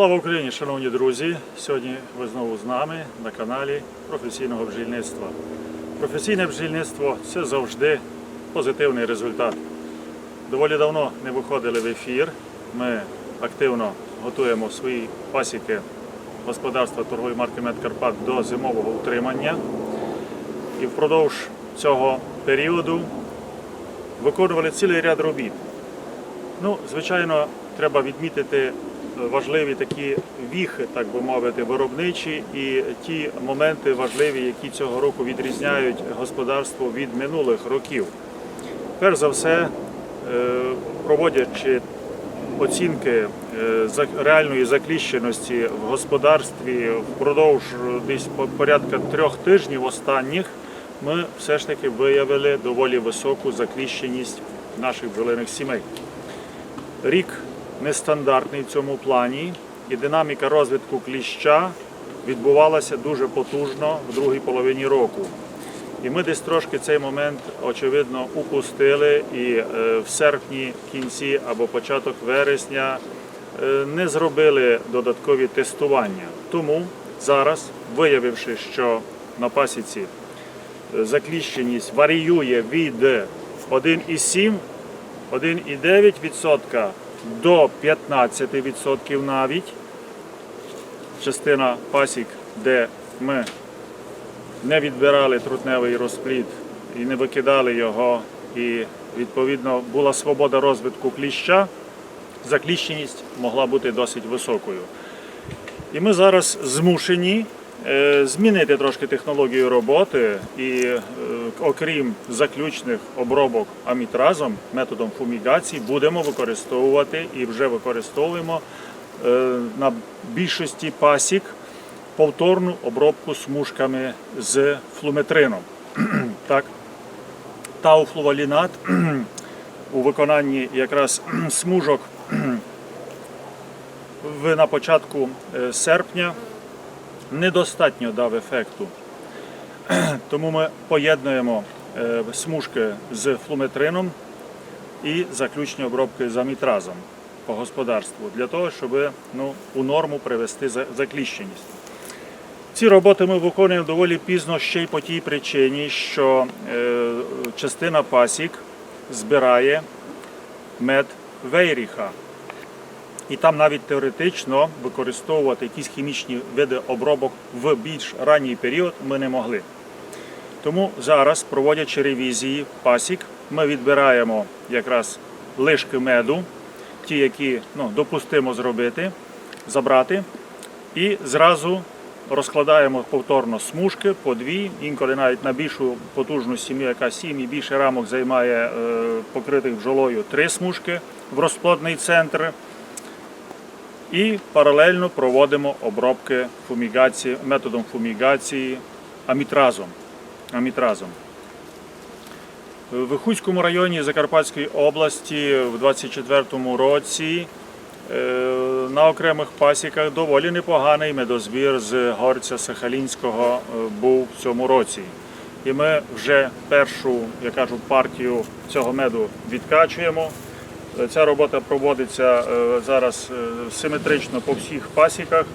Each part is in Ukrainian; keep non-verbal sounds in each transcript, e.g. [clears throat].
Слава Україні, шановні друзі! Сьогодні ви знову з нами на каналі професійного бджільництва. Професійне бджільництво це завжди позитивний результат. Доволі давно не виходили в ефір. Ми активно готуємо свої пасіки господарства торгової марки Медкарпат до зимового утримання. І впродовж цього періоду виконували цілий ряд робіт. Ну, звичайно, треба відмітити важливі такі віхи, так би мовити, виробничі і ті моменти важливі, які цього року відрізняють господарство від минулих років. Перш за все, е, проводячи оцінки е, реальної закліщеності в господарстві впродовж десь порядка трьох тижнів останніх, ми все ж таки виявили доволі високу закліщеність наших бджолиних сімей. Рік нестандартний в цьому плані, і динаміка розвитку кліща відбувалася дуже потужно в другій половині року. І ми десь трошки цей момент, очевидно, упустили і е, в серпні, кінці або початок вересня е, не зробили додаткові тестування. Тому зараз, виявивши, що на пасіці е, закліщеність варіює від 1,7 1,9% до 15% навіть. Частина пасік, де ми не відбирали трутневий розплід і не викидали його, і відповідно була свобода розвитку кліща, закліщеність могла бути досить високою. І ми зараз змушені змінити трошки технологію роботи і, е, окрім заключних обробок амітразом, методом фумігації, будемо використовувати і вже використовуємо е, на більшості пасік повторну обробку смужками з флуметрином. [clears throat] так, тауфлувалінат [clears throat] у виконанні якраз [clears throat] смужок на початку е, серпня недостатньо дав ефекту. [clears throat] Тому ми поєднуємо е, смужки з флуметрином і заключні обробки з амітразом по господарству для того, щоб ну, у норму привести закліщеність. Ці роботи ми виконуємо доволі пізно ще й по тій причині, що е, частина пасік збирає мед Вейріха. І там навіть теоретично використовувати якісь хімічні види обробок в більш ранній період ми не могли. Тому зараз, проводячи ревізії пасік, ми відбираємо якраз лишки меду, ті, які ну, допустимо зробити, забрати, і зразу розкладаємо повторно смужки по дві, інколи навіть на більшу потужну сім'ю, яка сім і більше рамок займає е, покритих бджолою три смужки в розплодний центр. І паралельно проводимо обробки фумігації, методом фумігації амітразом. амітразом. В Хуцькому районі Закарпатської області в 24-му році е, на окремих пасіках доволі непоганий медозбір з горця Сахалінського е, був в цьому році. І ми вже першу, я кажу, партію цього меду відкачуємо. Ця робота проводиться е, зараз е, симетрично по всіх пасіках.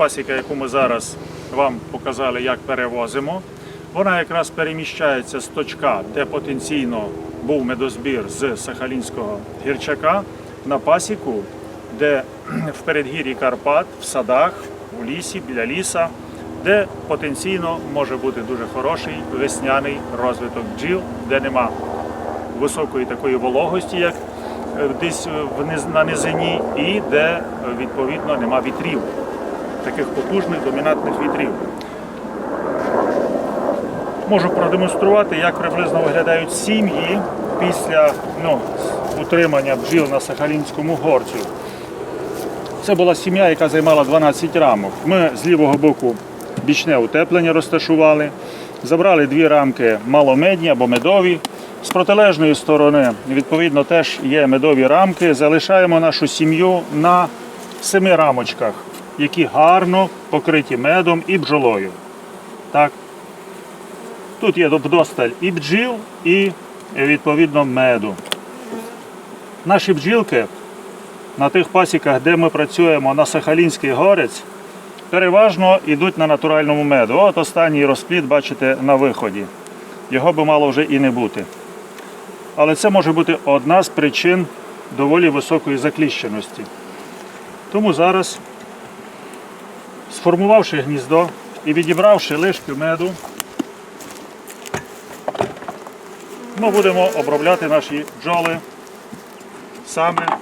Пасіка, яку ми зараз вам показали, як перевозимо, вона якраз переміщається з точка, де потенційно був медозбір з Сахалінського гірчака, на пасіку, де [clears throat] в передгір'ї Карпат, в садах, у лісі, біля ліса, де потенційно може бути дуже хороший весняний розвиток бджіл, де нема високої такої вологості, як е, десь на низині, і де е, відповідно нема вітрів, таких потужних домінантних вітрів. Можу продемонструвати, як приблизно виглядають сім'ї після ну, утримання бджіл на Сахалінському горцю. Це була сім'я, яка займала 12 рамок. Ми з лівого боку бічне утеплення розташували, забрали дві рамки маломедні або медові. З протилежної сторони, відповідно, теж є медові рамки. Залишаємо нашу сім'ю на семи рамочках, які гарно покриті медом і бджолою. Так. Тут є вдосталь і бджіл, і е, відповідно меду. Наші бджілки на тих пасіках, де ми працюємо на Сахалінський горець, переважно йдуть на натуральному меду. От останній розплід, бачите, на виході. Його би мало вже і не бути. Але це може бути одна з причин доволі високої закліщеності. Тому зараз, сформувавши гніздо і відібравши лишки меду, ми будемо обробляти наші бджоли саме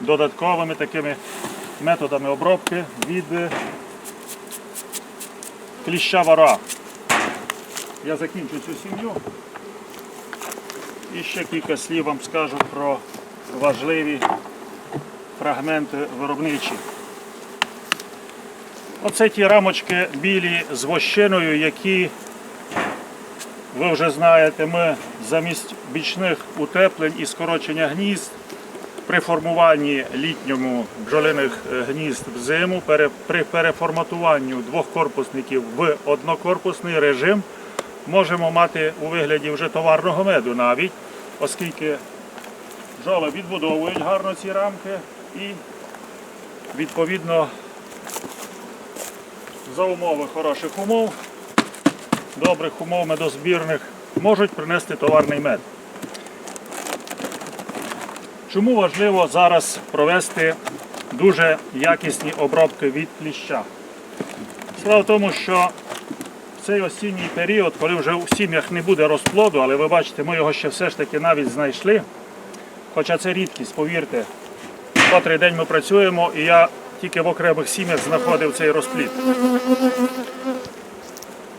додатковими такими методами обробки від е, кліща вара. Я закінчу цю сім'ю. І ще кілька слів вам скажу про важливі фрагменти виробничі. Оце ті рамочки білі з вощиною, які ви вже знаєте, ми замість бічних утеплень і скорочення гнізд при формуванні літньому бджолиних е, гнізд взиму пере- при переформатуванню двох корпусників в однокорпусний режим можемо мати у вигляді вже товарного меду навіть, оскільки бджоли відбудовують гарно ці рамки і відповідно за умови хороших умов, добрих умов медозбірних можуть принести товарний мед. Чому важливо зараз провести дуже якісні обробки від кліща? Справа в тому, що в цей осінній період, коли вже у сім'ях не буде розплоду, але ви бачите, ми його ще все ж таки навіть знайшли. Хоча це рідкість, повірте. Котрий день ми працюємо, і я тільки в окремих сім'ях знаходив цей розплід.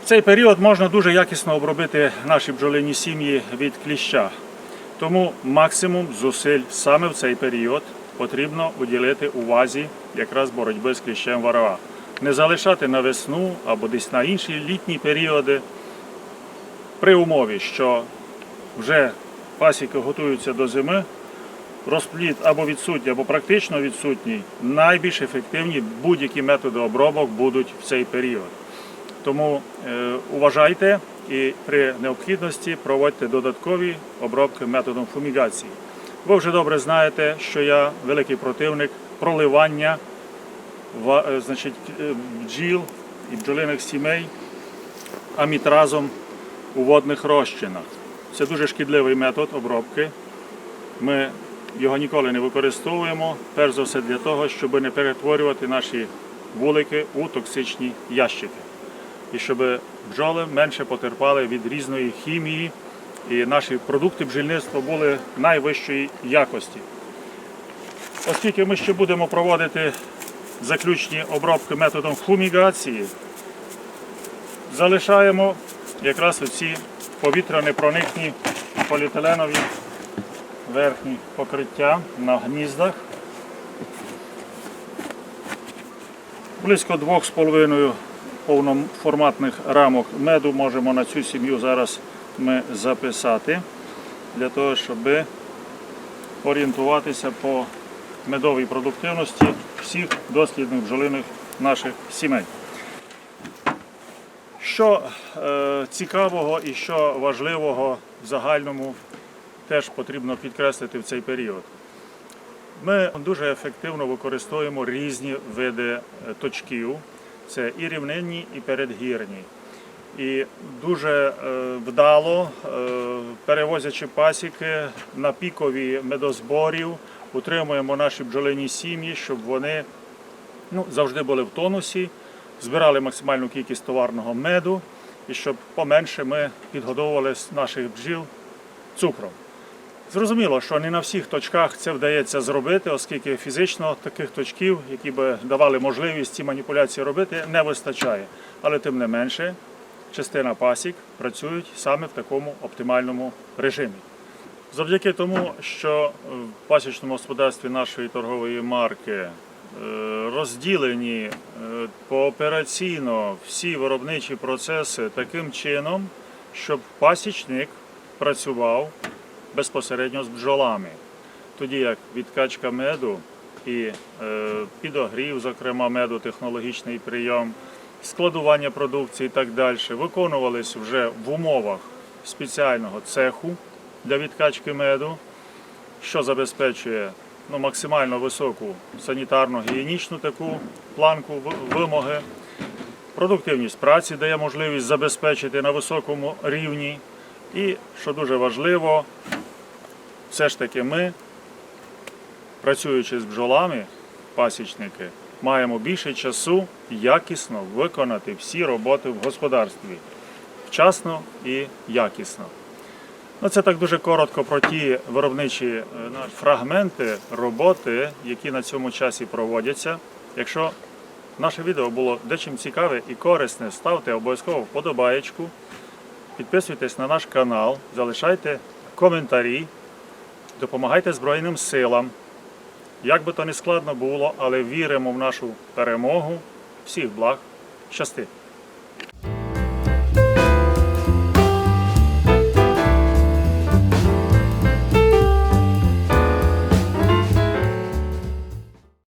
В цей період можна дуже якісно обробити наші бджолині сім'ї від кліща. Тому максимум зусиль саме в цей період потрібно уділити увазі якраз боротьби з кліщем варова. Не залишати на весну або десь на інші літні періоди при умові, що вже пасіки готуються до зими, розплід або відсутній, або практично відсутній, найбільш ефективні будь-які методи обробок будуть в цей період. Тому е, уважайте і при необхідності проводьте додаткові обробки методом фумігації. Ви вже добре знаєте, що я великий противник проливання ва- е, значить, е, бджіл і бджолиних сімей амітразом у водних розчинах. Це дуже шкідливий метод обробки. Ми його ніколи не використовуємо, перш за все для того, щоб не перетворювати наші вулики у токсичні ящики і щоб бджоли менше потерпали від різної хімії, і наші продукти бджільництва були найвищої якості. Оскільки ми ще будемо проводити заключні обробки методом фумігації, залишаємо якраз оці повітряно-проникні поліетиленові верхні покриття на гніздах. Близько 2,5 повноформатних рамок меду можемо на цю сім'ю зараз ми записати для того, щоб орієнтуватися по медовій продуктивності всіх дослідних бджолиних наших сімей. Що е, цікавого і що важливого в загальному теж потрібно підкреслити в цей період. Ми дуже ефективно використовуємо різні види е, точків. Це і рівнинні, і передгірні. І дуже е, вдало, е, перевозячи пасіки на пікові медозборів, утримуємо наші бджолині сім'ї, щоб вони ну, завжди були в тонусі, збирали максимальну кількість товарного меду і щоб поменше ми підгодовували наших бджіл цукром. Зрозуміло, що не на всіх точках це вдається зробити, оскільки фізично таких точків, які би давали можливість ці маніпуляції робити, не вистачає. Але тим не менше, частина пасік працюють саме в такому оптимальному режимі. Завдяки тому, що в пасічному господарстві нашої торгової марки е, розділені е, поопераційно всі виробничі процеси таким чином, щоб пасічник працював безпосередньо з бджолами. Тоді як відкачка меду і е, підогрів, зокрема меду, технологічний прийом, складування продукції і так далі, виконувались вже в умовах спеціального цеху для відкачки меду, що забезпечує ну, максимально високу санітарно-гігієнічну таку планку вимоги. Продуктивність праці дає можливість забезпечити на високому рівні. І, що дуже важливо, все ж таки ми, працюючи з бджолами, пасічники, маємо більше часу якісно виконати всі роботи в господарстві. Вчасно і якісно. Ну, це так дуже коротко про ті виробничі е, фрагменти роботи, які на цьому часі проводяться. Якщо наше відео було дечим цікаве і корисне, ставте обов'язково вподобаєчку, підписуйтесь на наш канал, залишайте коментарі, допомагайте Збройним силам. Як би то не складно було, але віримо в нашу перемогу. Всіх благ, щасти!